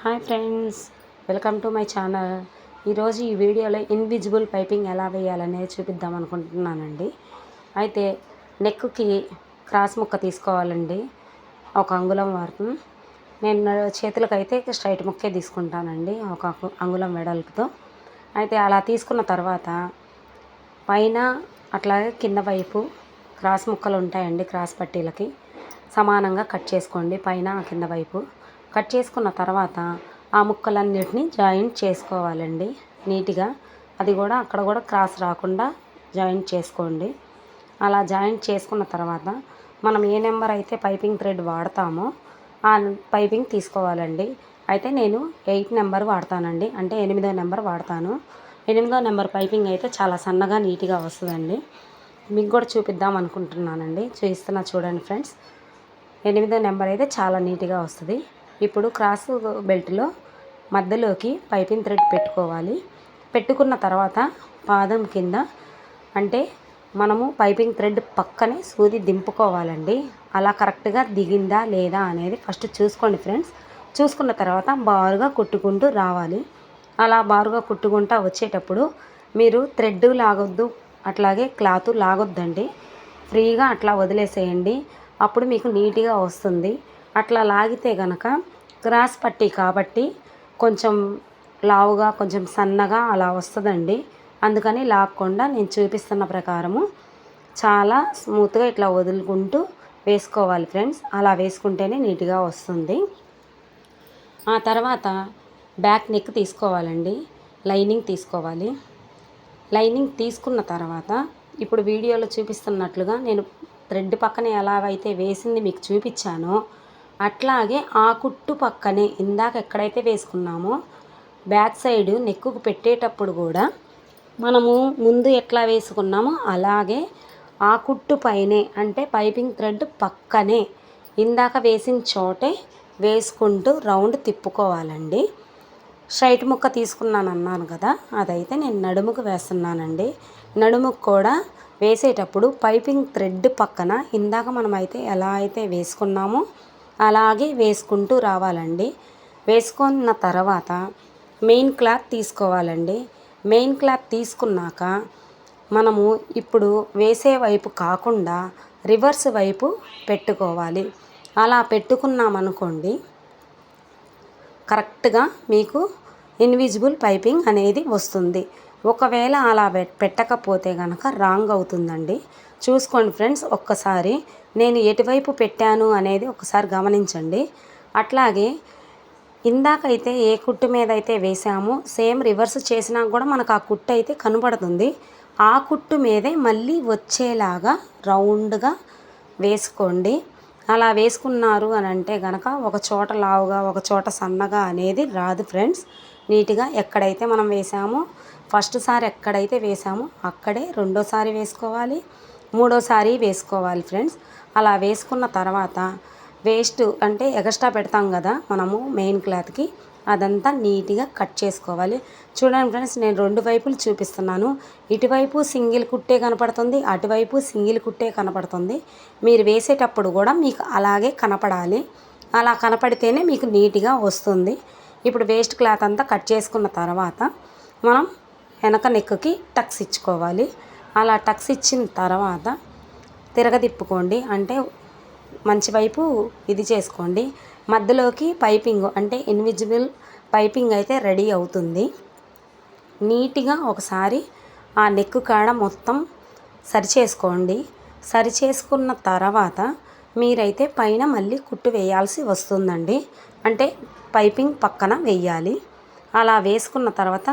Hi friends welcome to my channel. ఈరోజు ఈ వీడియోలో ఇన్విజిబుల్ పైపింగ్ ఎలా వేయాలనేది చూపిద్దాం అనుకుంటున్నానండి. అయితే నెక్కి క్రాస్ ముక్క తీసుకోవాలండి ఒక అంగుళం వరకు. నేను చేతులకు అయితే స్ట్రైట్ ముక్కే తీసుకుంటానండి ఒక అంగుళం వెడల్పుతో. అయితే అలా తీసుకున్న తర్వాత పైన అట్లాగే కింద వైపు క్రాస్ ముక్కలు ఉంటాయండి క్రాస్ పట్టీలకి. సమానంగా కట్ చేసుకోండి పైన కింద వైపు. కట్ చేసుకున్న తర్వాత ఆ ముక్కలన్నిటిని జాయింట్ చేసుకోవాలండి. నీట్గా అది కూడా అక్కడ కూడా క్రాస్ రాకుండా జాయింట్ చేసుకోండి. అలా జాయింట్ చేసుకున్న తర్వాత మనం ఏ నెంబర్ అయితే పైపింగ్ థ్రెడ్ వాడతామో ఆ పైపింగ్ తీసుకోవాలండి. అయితే నేను ఎయిట్ నెంబర్ వాడతానండి. అంటే ఎనిమిదో నెంబర్ వాడతాను. ఎనిమిదో నెంబర్ పైపింగ్ అయితే చాలా సన్నగా నీట్గా వస్తుందండి. మీకు కూడా చూపిద్దాం అనుకుంటున్నానండి. చూపిస్తున్నా చూడండి ఫ్రెండ్స్. ఎనిమిదో నెంబర్ అయితే చాలా నీట్గా వస్తుంది. ఇప్పుడు క్రాస్ బెల్ట్లో మధ్యలోకి పైపింగ్ థ్రెడ్ పెట్టుకోవాలి. పెట్టుకున్న తర్వాత పాదం కింద అంటే మనము పైపింగ్ థ్రెడ్ పక్కనే సూది దింపుకోవాలండి. అలా కరెక్ట్గా దిగిందా లేదా అనేది ఫస్ట్ చూసుకోండి ఫ్రెండ్స్. చూసుకున్న తర్వాత బారుగా కుట్టుకుంటూ రావాలి. అలా బారుగా కుట్టుకుంటా వచ్చేటప్పుడు మీరు థ్రెడ్ లాగొద్దు అట్లాగే క్లాత్ లాగొద్దండి. ఫ్రీగా అట్లా వదిలేసేయండి. అప్పుడు మీకు నీట్గా వస్తుంది. అట్లా లాగితే గనక గ్రాస్ పట్టీ కాబట్టి కొంచెం లావుగా కొంచెం సన్నగా అలా వస్తుందండి. అందుకని లాక్కుండా నేను చూపిస్తున్న ప్రకారము చాలా స్మూత్గా ఇట్లా వదులుకుంటూ వేసుకోవాలి ఫ్రెండ్స్. అలా వేసుకుంటేనే నీట్గా వస్తుంది. ఆ తర్వాత బ్యాక్ నెక్ తీసుకోవాలండి. లైనింగ్ తీసుకోవాలి. లైనింగ్ తీసుకున్న తర్వాత ఇప్పుడు వీడియోలో చూపిస్తున్నట్లుగా నేను థ్రెడ్ పక్కన ఎలా అయితే వేసింది మీకు చూపించానో అట్లాగే ఆ కుట్టు పక్కనే ఇందాక ఎక్కడైతే వేసుకున్నామో బ్యాక్ సైడ్ నెక్కుకు పెట్టేటప్పుడు కూడా మనము ముందు ఎట్లా వేసుకున్నామో అలాగే ఆ కుట్టు పైనే అంటే పైపింగ్ థ్రెడ్ పక్కనే ఇందాక వేసిన చోటే వేసుకుంటూ రౌండ్ తిప్పుకోవాలండి. స్ట్రైట్ ముక్క తీసుకున్నాను అన్నాను కదా అదైతే నేను నడుముకు వేస్తున్నానండి. నడుముకు కూడా వేసేటప్పుడు పైపింగ్ థ్రెడ్ పక్కన ఇందాక మనమైతే ఎలా అయితే వేసుకున్నామో అలాగే వేసుకుంటూ రావాలండి. వేసుకున్న తర్వాత మెయిన్ క్లాత్ తీసుకోవాలండి. మెయిన్ క్లాత్ తీసుకున్నాక మనము ఇప్పుడు వేసే వైపు కాకుండా రివర్స్ వైపు పెట్టుకోవాలి. అలా పెట్టుకున్నామనుకోండి కరెక్ట్గా మీకు ఇన్విజిబుల్ పైపింగ్ అనేది వస్తుంది. ఒకవేళ అలా పె- పెట్టకపోతే కనుక రాంగ్ అవుతుందండి. చూసుకోండి ఫ్రెండ్స్ ఒక్కసారి నేను ఎటువైపు పెట్టాను అనేది ఒకసారి గమనించండి. అట్లాగే ఇందాకైతే ఏ కుట్టు మీద అయితే వేసామో సేమ్ రివర్స్ చేసినా కూడా మనకు ఆ కుట్టు అయితే కనబడుతుంది. ఆ కుట్టు మీదే మళ్ళీ వచ్చేలాగా రౌండ్గా వేసుకోండి. అలా వేసుకున్నారు అని అంటే కనుక ఒక చోట లావుగా ఒక చోట సన్నగా అనేది రాదు ఫ్రెండ్స్. నీట్గా ఎక్కడైతే మనం వేసామో ఫస్ట్ సారి ఎక్కడైతే వేసామో అక్కడే రెండోసారి వేసుకోవాలి మూడోసారి వేసుకోవాలి ఫ్రెండ్స్. అలా వేసుకున్న తర్వాత వేస్ట్ అంటే ఎగస్ట్రా పెడతాం కదా మనము మెయిన్ క్లాత్కి అదంతా నీట్గా కట్ చేసుకోవాలి. చూడండి ఫ్రెండ్స్ నేను రెండు వైపులు చూపిస్తున్నాను. ఇటువైపు సింగిల్ కుట్టే కనపడుతుంది అటువైపు సింగిల్ కుట్టే కనపడుతుంది. మీరు వేసేటప్పుడు కూడా మీకు అలాగే కనపడాలి. అలా కనపడితేనే మీకు నీట్గా వస్తుంది. ఇప్పుడు వేస్ట్ క్లాత్ అంతా కట్ చేసుకున్న తర్వాత మనం వెనక నెక్కుకి టక్స్ ఇచ్చుకోవాలి. అలా టక్స్ ఇచ్చిన తర్వాత తిరగదిప్పుకోండి. అంటే మంచి వైపు ఇది చేసుకోండి. మధ్యలోకి పైపింగ్ అంటే ఇన్విజిబుల్ పైపింగ్ అయితే రెడీ అవుతుంది. నీట్గా ఒకసారి ఆ నెక్కు కాడ మొత్తం సరి చేసుకోండి సరి చేసుకున్న తర్వాత మీరైతే పైన మళ్ళీ కుట్టు వేయాల్సి వస్తుందండి. అంటే పైపింగ్ పక్కన వేయాలి. అలా వేసుకున్న తర్వాత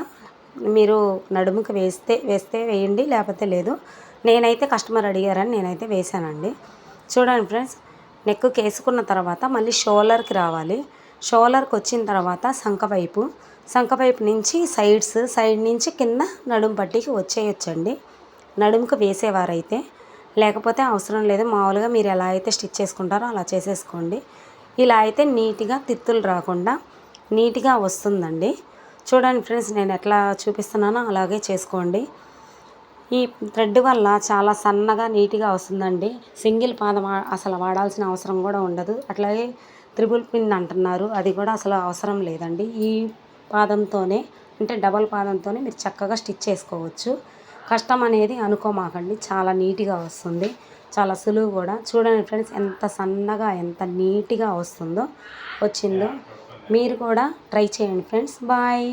మీరు నడుముకి వేస్తే వేస్తే వేయండి లేకపోతే లేదు. నేనైతే కస్టమర్ అడిగారని నేనైతే వేశానండి. చూడండి ఫ్రెండ్స్ నెక్ వేసుకున్న తర్వాత మళ్ళీ షోలర్కి రావాలి. షోలర్కి వచ్చిన తర్వాత సంక వైపు నుంచి సైడ్స్ సైడ్ నుంచి కింద నడుము పట్టికి వచ్చేయొచ్చండి. నడుముకు వేసేవారైతే. లేకపోతే అవసరం లేదు మామూలుగా మీరు ఎలా అయితే స్టిచ్ చేసుకుంటారో అలా చేసేసుకోండి. ఇలా అయితే నీట్గా తిత్తులు రాకుండా నీట్గా వస్తుందండి. చూడండి ఫ్రెండ్స్ నేను ఎట్లా చూపిస్తున్నానో అలాగే చేసుకోండి. ఈ థ్రెడ్ వల్ల చాలా సన్నగా నీట్గా వస్తుందండి. సింగిల్ పాదం వా- అసలు వాడాల్సిన అవసరం కూడా ఉండదు. అట్లాగే త్రిబుల్ పిన్ అంటున్నారు. అది కూడా అసలు అవసరం లేదండి. ఈ పాదంతోనే అంటే డబల్ పాదంతోనే మీరు చక్కగా స్టిచ్ చేసుకోవచ్చు. కష్టం అనేది అనుకోమాకండి. చాలా నీట్గా వస్తుంది. చాలా సులువు కూడా. చూడండి ఫ్రెండ్స్ ఎంత సన్నగా ఎంత నీట్గా వస్తుందో వచ్చిందో. మీరు కూడా ట్రై చేయండి ఫ్రెండ్స్. బాయ్.